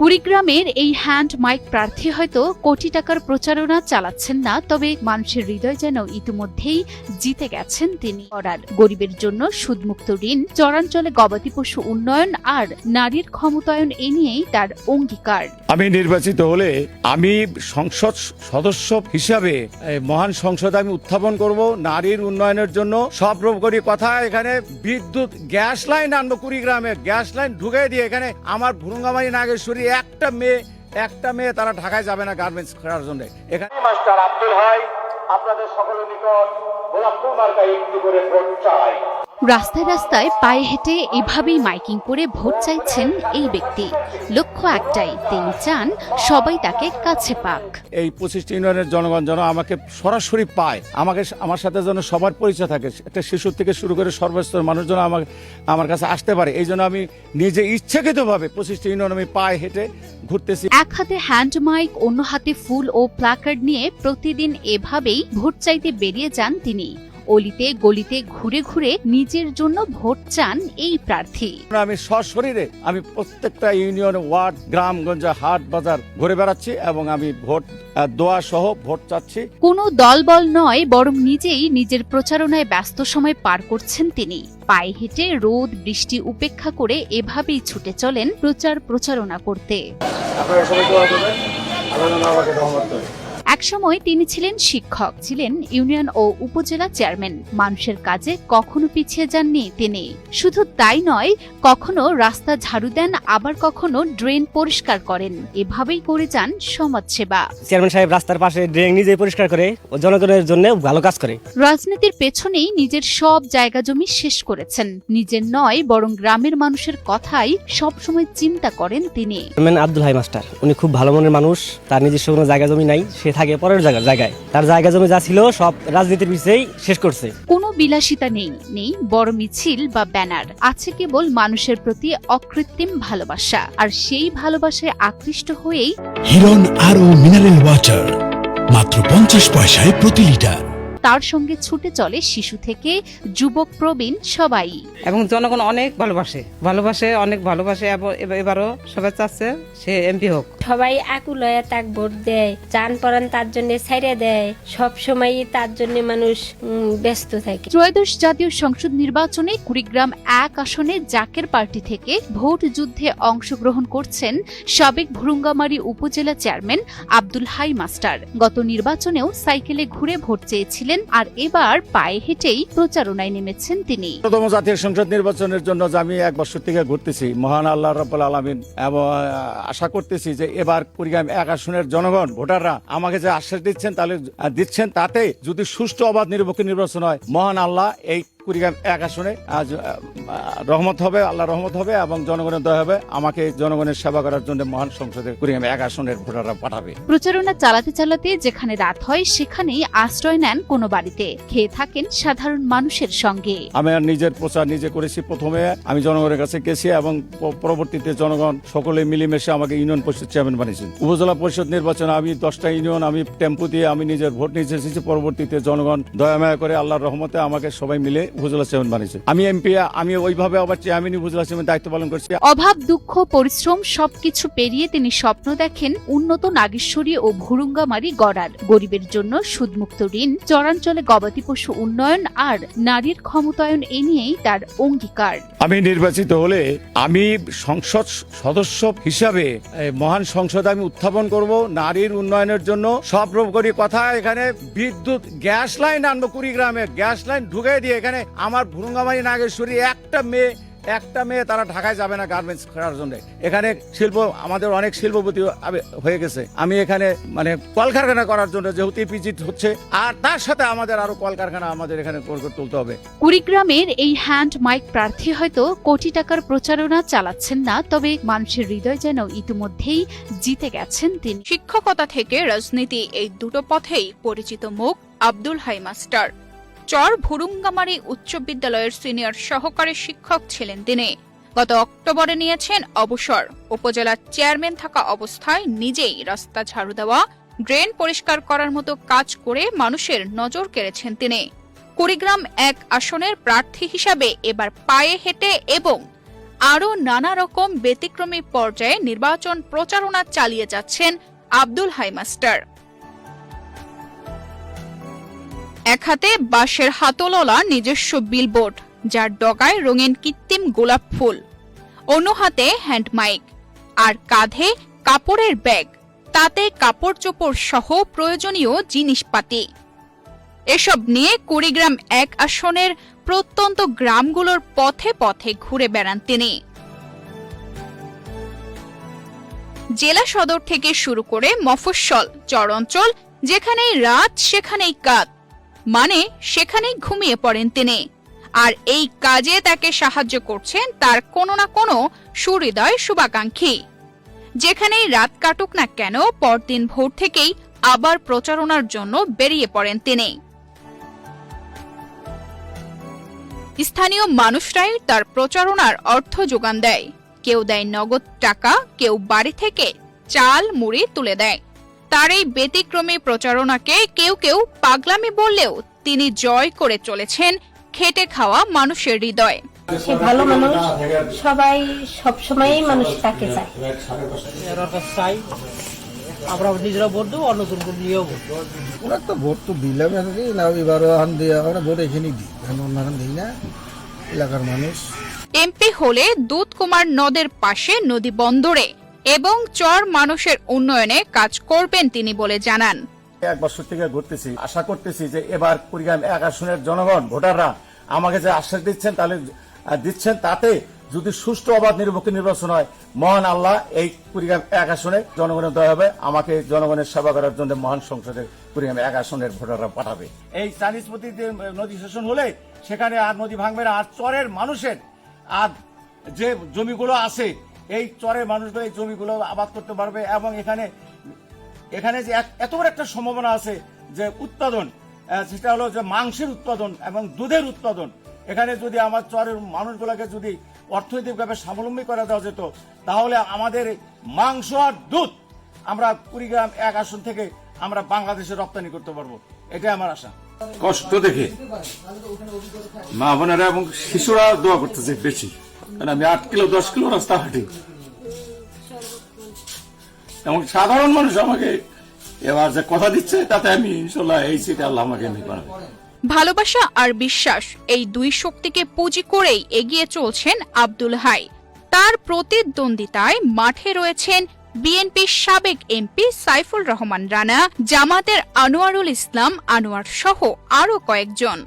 কুড়িগ্রামের এই hand mic প্রার্থী হয়তো কোটি টাকার প্রচারণা চালাচ্ছেন না, তবে মানুষের হৃদয় যেন ইতিমধ্যেই জিতে গেছেন তিনি। করার গরিবের জন্য সুদমুক্ত ঋণ, চরাঞ্চলে গবাদি পশু উন্নয়ন আর নারীর ক্ষমতায়ন এ নিয়েই তার অঙ্গীকার। আমি নির্বাচিত হলে আমি সংসদ সদস্য হিসাবে মহান সংসদ আমি উত্থাপন করব। নারীর উন্নয়নের জন্য সব রকমই কথা এখানে, বিদ্যুৎ গ্যাস লাইন আনব কুড়িগ্রামে গ্যাস লাইন ঢুকে দিয়ে এখানে আমার ভুরুঙ্গামারি নাগেশ্বরী একটা মেয়ে একটা মেয়ে তারা ঢাকায় যাবে না গার্মেন্টস করার জন্য। এখানে মাস্টার আব্দুল হাই, আপনাদের সকলের নিকট গোলাপপুর মার্কায় একটি করে ভোট চাই। রাস্তায় রাস্তায় পায়ে হেঁটে এভাবেই মাইকিং করে ভোট চাইছেন এই ব্যক্তি। লক্ষ্য একটাই তিনি চান সবাই তাকে কাছে পাক। এই পঁচিশটি ইউনিয়নের জনগণ যেন আমাকে সরাসরি পায় আমাকে আমার সাথে যেন সবার পরিচয় থাকে একটা শিশু থেকে শুরু করে সর্বস্তর মানুষ যেন আমার আমার কাছে আসতে পারে। এই জন্য আমি নিজে ইচ্ছাকৃতভাবে পঁচিশটি ইউনিয়ন আমি পায়ে হেঁটে ঘুরতেছি। এক হাতে হ্যান্ড মাইক অন্য হাতে ফুল ও প্ল্যাকার্ড নিয়ে প্রতিদিন এভাবেই ভোট চাইতে বেরিয়ে যান তিনি। অলিতে গলিতে ঘুরে ঘুরে নিজের জন্য ভোট চান এই প্রার্থী। আমি সশরীরে আমি প্রত্যেকটা ইউনিয়ন ওয়ার্ড গ্রামগঞ্জ হাট বাজার ঘুরে বেড়াচ্ছি এবং আমি ভোট দোয়া সহ ভোট চাচ্ছি। কোনো দলবল নয় বরং নিজেই নিজের প্রচারণায় ব্যস্ত সময় পার করছেন তিনি। পায়ে হেঁটে রোদ বৃষ্টি উপেক্ষা করে এভাবেই ছুটে চলেন প্রচার প্রচারণা করতে। আপনারা সবাই দোয়া করবেন। আল্লাহ আমাকে রহমত করে। একসময় তিনি ছিলেন শিক্ষক ছিলেন ইউনিয়ন ও উপজেলা চেয়ারম্যান। মানুষের কাজে কখনো পিছিয়ে যাননি তিনি। শুধু তাই নয় কখনো রাস্তা ঝাড়ু দেন আবার কখনো ড্রেন পরিষ্কার করেন। এভাবেই করে যান সমাজসেবা। চেয়ারম্যান সাহেব রাস্তার পাশে ড্রেন নিজে পরিষ্কার করে ও জনগণের জন্য ভালো কাজ করে। রাজনীতির পেছনেই নিজের সব জায়গা জমি শেষ করেছেন। নিজের নয় বরং গ্রামের মানুষের কথাই সবসময় চিন্তা করেন তিনি। আব্দুল হাই মাস্টার উনি খুব ভালো মনের মানুষ তার নিজস্ব কোনো জায়গা জমি নাই সে থাকে পরের জায়গা জায়গায়। তার জায়গা জমি যা ছিল সব রাজনীতির পিছিয়েই শেষ করছে। কোনো বিলাসিতা নেই নেই বড় মিছিল বা ব্যানার। আছে কেবল মানুষের প্রতি অকৃত্রিম ভালোবাসা। আর সেই ভালোবাসায় আকৃষ্ট হয়েই হিরন আরও মিনারেল ওয়াটার মাত্র পঞ্চাশ পয়সায় প্রতি লিটার। তার সঙ্গে ছুটে চলে শিশু থেকে যুবক প্রবীণ সবাই। এবং জনগণ অনেক ভালোবাসে ভালোবাসে অনেক ভালোবাসে এব- এব- এবারও সবাই চাচ্ছে সে এমপি হোক। সবাই আকুল হয়ে তাক ভোট দেয় চান পরান তার জন্য ছেড়ে দেয় সব সময়ই তার জন্য মানুষ ব্যস্ত থাকে। ত্রয়োদশ জাতীয় সংসদ নির্বাচনে কুড়িগ্রাম এক আসনে জাকের পার্টি থেকে ভোট যুদ্ধে অংশগ্রহণ করছেন সাবেক ভুরুঙ্গামারী উপজেলা চেয়ারম্যান আব্দুল হাই মাস্টার। গত নির্বাচনেও সাইকেলে ঘুরে ভোট চেয়েছিলেন আর এবার পায়ে হেঁটেই প্রচারণায় নেমেছেন তিনি। প্রথম জাতীয় সংসদ নির্বাচনের জন্য আমি এক বছর থেকে ঘুরতেছি, মহান আল্লাহ রব্বুল আলমিন, এবং আশা করতেছি যে এবার কুড়িগ্রাম এক আসনের জনগণ, ভোটাররা আমাকে যে আশ্বাস দিচ্ছেন, তাহলে, দিচ্ছেন, তাতে যদি সুষ্ঠু অবাধ নির্বাচন হয়, মহান আল্লাহ এই কুড়িগ্রাম এক আসনে। আজ রহমত হবে আল্লাহ রহমত হবে এবং জনগণের দয়া হবে। আমাকে জনগণের সেবা করার জন্য মহান সংসদে কুড়িগ্রাম এক আসনের ভোটাররা পাঠাবে। প্রচারণা চালাতে চালাতে যেখানে রাত হয় সেখানেই আশ্রয় নেন কোনো বাড়িতে। খেয়ে থাকেন সাধারণ মানুষের সঙ্গে। আমি আর নিজের প্রচার নিজে করেছি প্রথমে। আমি জনগণের কাছে গেছি এবং পরবর্তীতে জনগণ সকলে মিলেমিশে আমাকে ইউনিয়ন পরিষদ চেয়ারম্যান বানিয়েছেন। উপজেলা পরিষদ নির্বাচনে আমি দশটা ইউনিয়ন আমি টেম্পু দিয়ে আমি নিজের ভোট নিয়ে এসেছি। পরবর্তীতে জনগণ দয়ামায়া করে আল্লাহর রহমতে আমাকে সবাই মিলে উপজেলা চেয়ারম্যান বানিয়েছে। আমি এমপি আমি ওইভাবে আবার চেয়ারম্যান উপজেলা চেয়ারম্যান দায়িত্ব পালন করছি। অভাব দুঃখ পরিশ্রম সবকিছু পেরিয়ে তিনি স্বপ্ন দেখেন উন্নত নাগেশ্বরী ও ভুরুঙ্গামারি গড়ার। গরিবের জন্য সুদমুক্ত ঋণ চরাঞ্চলে গবাদি পশু উন্নয়ন আর নারীর ক্ষমতায়ন এ নিয়েই তার অঙ্গীকার। আমি নির্বাচিত হলে আমি সংসদ সদস্য হিসাবে মহান সংসদ আমি উত্থাপন করব নারীর উন্নয়নের জন্য সব রকমই কথা এখানে বিদ্যুৎ গ্যাস লাইন আনব কুড়িগ্রামে গ্যাস লাইন ঢুকে দিয়ে এখানে আমার ভুরুঙ্গামারি নাগেশ্বরী একটা মেয়ে একটা মেয়ে তারা ঢাকায় যাবে না গার্মেন্টস করার জন্য। এখানে শিল্প আমাদের অনেক শিল্পপতি হয়ে গেছে। আমি এখানে মানে কলকারখানা করার জন্য যেহেতু পিজিট হচ্ছে আর তার সাথে আমাদের আরও কলকারখানা আমাদের এখানে তুলতে হবে। কুড়িগ্রামের এই হ্যান্ড মাইক প্রার্থী হয়তো কোটি টাকার প্রচারণা চালাচ্ছেন না তবে মানুষের হৃদয় যেন ইতিমধ্যেই জিতে গেছেন তিনি। শিক্ষকতা থেকে রাজনীতি এই দুটো পথেই পরিচিত মুখ আব্দুল হাই মাস্টার। চর ভুরুঙ্গামারি উচ্চ বিদ্যালয়ের সিনিয়র সহকারী শিক্ষক ছিলেন তিনি। গত অক্টোবরে নিয়েছেন অবসর। উপজেলার চেয়ারম্যান থাকা অবস্থায় নিজেই রাস্তা ঝাড়ু দেওয়া, ড্রেন পরিষ্কার করার মতো কাজ করে মানুষের নজর কেড়েছেন তিনি। কুড়িগ্রাম এক আসনের প্রার্থী হিসাবে এবার পায়ে হেঁটে এবং আরও নানা রকম ব্যতিক্রমী পর্যায়ে নির্বাচন প্রচারণা চালিয়ে যাচ্ছেন আব্দুল হাই মাস্টার। এক হাতে বাঁশের হাতলওয়ালা নিজস্ব বিলবোর্ড যার ডগায় রঙিন কৃত্রিম গোলাপ ফুল। অন্য হাতে হ্যান্ড মাইক আর কাঁধে কাপড়ের ব্যাগ তাতে কাপড় চোপড় সহ প্রয়োজনীয় জিনিসপাতি। এসব নিয়ে কুড়িগ্রাম এক আসনের প্রত্যন্ত গ্রামগুলোর পথে পথে ঘুরে বেড়ান তিনি। জেলা সদর থেকে শুরু করে মফস্বল চরঞ্চল যেখানেই রাত, সেখানেই কাত। মানে সেখানেই ঘুমিয়ে পড়েন তিনি। আর এই কাজে তাকে সাহায্য করছেন তার কোনো না কোনো সুহৃদয় শুভাকাঙ্ক্ষী। যেখানেই রাত কাটুক না কেন, পরদিন ভোর থেকেই আবার প্রচারণার জন্য বেরিয়ে পড়েন তিনি। স্থানীয় মানুষরাই তার প্রচারণার অর্থ যোগান দেয়। কেউ দেয় নগদ টাকা, কেউ বাড়ি থেকে চাল, মুড়ি তুলে দেয়। তার এই ব্যতিক্রমী প্রচারণাকে কেউ কেউ পাগলামি বললেও তিনি জয় করে চলেছেন খেটে খাওয়া মানুষের হৃদয়। সে ভালো মানুষ সবাই সব সময়ই মানুষ তাকে চায়। চাই আমরা নিজেরা ভোট দেবো অন্য জন নিয়েও ওরা তো ভোট তো দিলাম না এবারও এখন আমরা ভোট এখানেই দিই। অন্য দিই না? এলাকার মানুষ। এমপি হলে দুধকুমার নদের পাশে নদী বন্দরে। এবং চর মানুষের উন্নয়নে কাজ করবেন তিনি বলে জানান। এক বছর থেকে ঘুরতেছি, আশা করতেছি যে এবার কুড়িগ্রাম এক আসনের জনগণ, ভোটাররা আমাকে যে আশ্বাস দিচ্ছেন, তাহলে দিচ্ছেন, তাতে যদি সুষ্ঠু অবাধ নিরপেক্ষ নির্বাচন হয়, মহান আল্লাহ এই কুড়িগ্রাম এক আসনে জনগণের দয়া হবে, আমাকে জনগণের সেবা করার জন্য মহান সংসদে কুড়িগ্রাম এক আসনের ভোটাররা পাঠাবে। এই চাইনিজ প্রতি নদী শাসন হলে, সেখানে আর নদী ভাঙবে না, আর চরের মানুষের, আর যে জমিগুলো আছে এই চরের মানুষগুলো এই জমিগুলো আবাদ করতে পারবে এবং এখানে এখানে যে এত বড় একটা সম্ভাবনা আছে যে উৎপাদন সেটা হলো যে মাংসের উৎপাদন এবং দুধের উৎপাদন। এখানে যদি আমার চরের মানুষগুলোকে যদি অর্থনৈতিকভাবে স্বাবলম্বী করা দেওয়া যেত, তাহলে আমাদের মাংস আর দুধ আমরা কুড়িগ্রাম এক আসন থেকে আমরা বাংলাদেশে রপ্তানি করতে পারব। এটাই আমার আশা। কষ্ট দেখে মা বোনেরা এবং শিশুরা দোয়া করতেছে বেশি। কারণ আমি আট কিলো, দশ কিলো রাস্তা হাঁটি। এবং সাধারণ মানুষ আমাকে এবার যে কথা দিচ্ছে, তাতে আমি ইনশাল্লাহ এই সিটে আল্লাহ আমাকে এনে পারবে ভালোবাসা আর বিশ্বাস, এই দুই শক্তিকে পুঁজি করেই এগিয়ে চলছেন আব্দুল হাই। তার প্রতিদ্বন্দ্বিতায় মাঠে রয়েছেন বিএনপির সাবেক এমপি সাইফুল রহমান রানা, জামাতের আনোয়ারুল ইসলাম, আনোয়ার সহ আরও কয়েকজন।